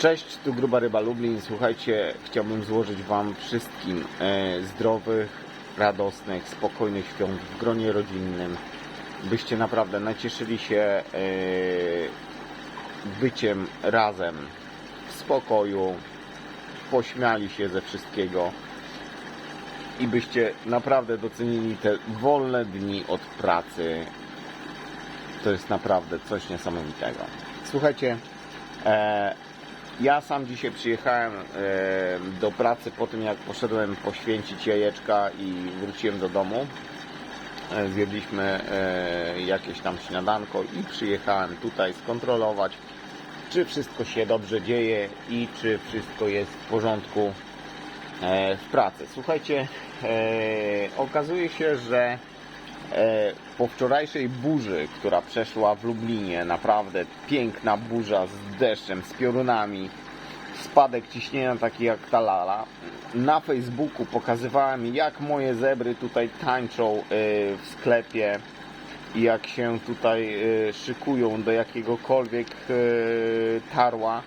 Cześć, tu Gruba Ryba Lublin. Słuchajcie, chciałbym złożyć Wam wszystkim e, zdrowych, radosnych, spokojnych świąt w gronie rodzinnym. Byście naprawdę nacieszyli się e, byciem razem w spokoju, pośmiali się ze wszystkiego i byście naprawdę docenili te wolne dni od pracy. To jest naprawdę coś niesamowitego. Słuchajcie, e, ja sam dzisiaj przyjechałem e, do pracy po tym, jak poszedłem poświęcić jajeczka i wróciłem do domu. E, Zjedliśmy e, jakieś tam śniadanko i przyjechałem tutaj skontrolować, czy wszystko się dobrze dzieje i czy wszystko jest w porządku w pracy. Słuchajcie, okazuje się, że po wczorajszej burzy, która przeszła w Lublinie, naprawdę piękna burza z deszczem, z piorunami, spadek ciśnienia taki jak ta lala. Na Facebooku pokazywałem jak moje zebry tutaj tańczą e, w sklepie i jak się tutaj e, szykują do jakiegokolwiek e, tarła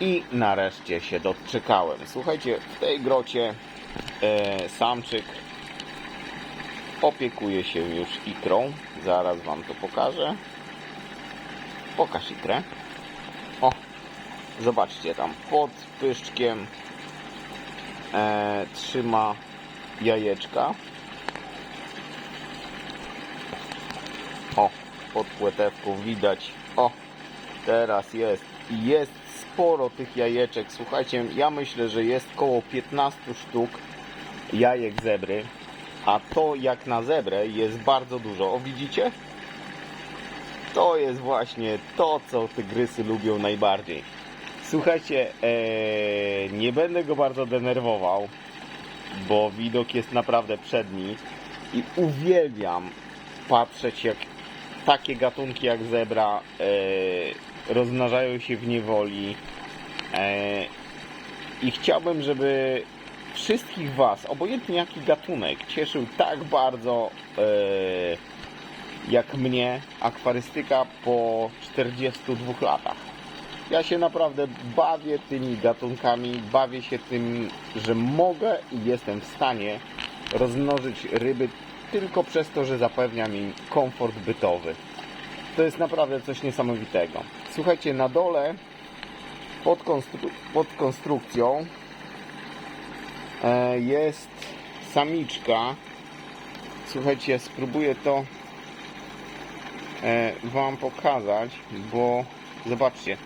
i nareszcie się doczekałem. Słuchajcie, w tej grocie e, samczyk opiekuje się już ikrą. Zaraz Wam to pokażę. Pokaż ikrę. O, zobaczcie tam pod pyszczkiem e, trzyma jajeczka. O, pod płetewką widać. O, teraz jest. Jest sporo tych jajeczek. Słuchajcie, ja myślę, że jest koło 15 sztuk jajek zebry. A to jak na zebrę jest bardzo dużo. O widzicie? To jest właśnie to, co tygrysy lubią najbardziej. Słuchajcie, ee, nie będę go bardzo denerwował, bo widok jest naprawdę przedni i uwielbiam patrzeć jak takie gatunki jak zebra e, rozmnażają się w niewoli e, i chciałbym, żeby wszystkich Was, obojętnie jaki gatunek, cieszył tak bardzo e, jak mnie akwarystyka po 42 latach. Ja się naprawdę bawię tymi gatunkami, bawię się tym, że mogę i jestem w stanie rozmnożyć ryby tylko przez to, że zapewnia mi komfort bytowy. To jest naprawdę coś niesamowitego. Słuchajcie, na dole pod, konstru- pod konstrukcją jest samiczka. Słuchajcie, spróbuję to e, Wam pokazać, bo zobaczcie,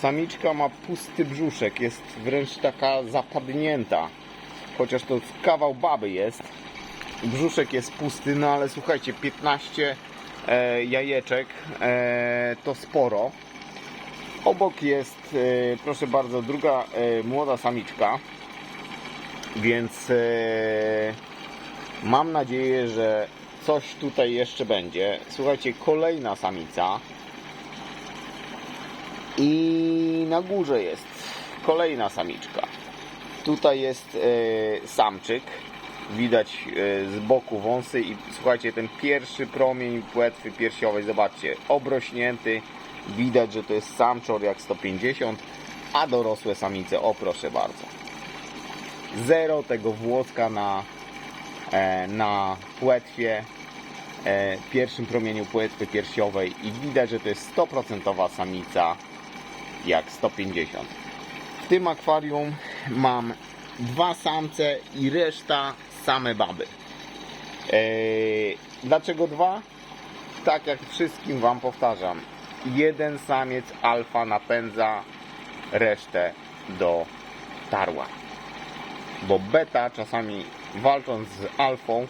samiczka ma pusty brzuszek, jest wręcz taka zapadnięta, chociaż to kawał baby jest. Brzuszek jest pusty, no ale słuchajcie, 15 e, jajeczek e, to sporo. Obok jest, e, proszę bardzo, druga e, młoda samiczka, więc e, mam nadzieję, że coś tutaj jeszcze będzie. Słuchajcie, kolejna samica. I na górze jest kolejna samiczka. Tutaj jest e, samczyk. Widać e, z boku wąsy i słuchajcie, ten pierwszy promień płetwy piersiowej, zobaczcie, obrośnięty. Widać, że to jest samczor jak 150, a dorosłe samice, o proszę bardzo. Zero tego włoska na, e, na płetwie, e, pierwszym promieniu płetwy piersiowej i widać, że to jest 100% samica jak 150. W tym akwarium mam dwa samce i reszta same baby. Eee, dlaczego dwa? Tak jak wszystkim Wam powtarzam. Jeden samiec alfa napędza resztę do tarła. Bo beta czasami walcząc z alfą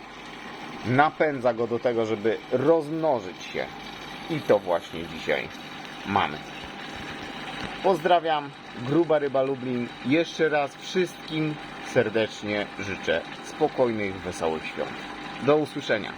napędza go do tego, żeby rozmnożyć się. I to właśnie dzisiaj mamy. Pozdrawiam, Gruba Ryba Lublin. Jeszcze raz wszystkim serdecznie życzę spokojnych, wesołych świąt. Do usłyszenia.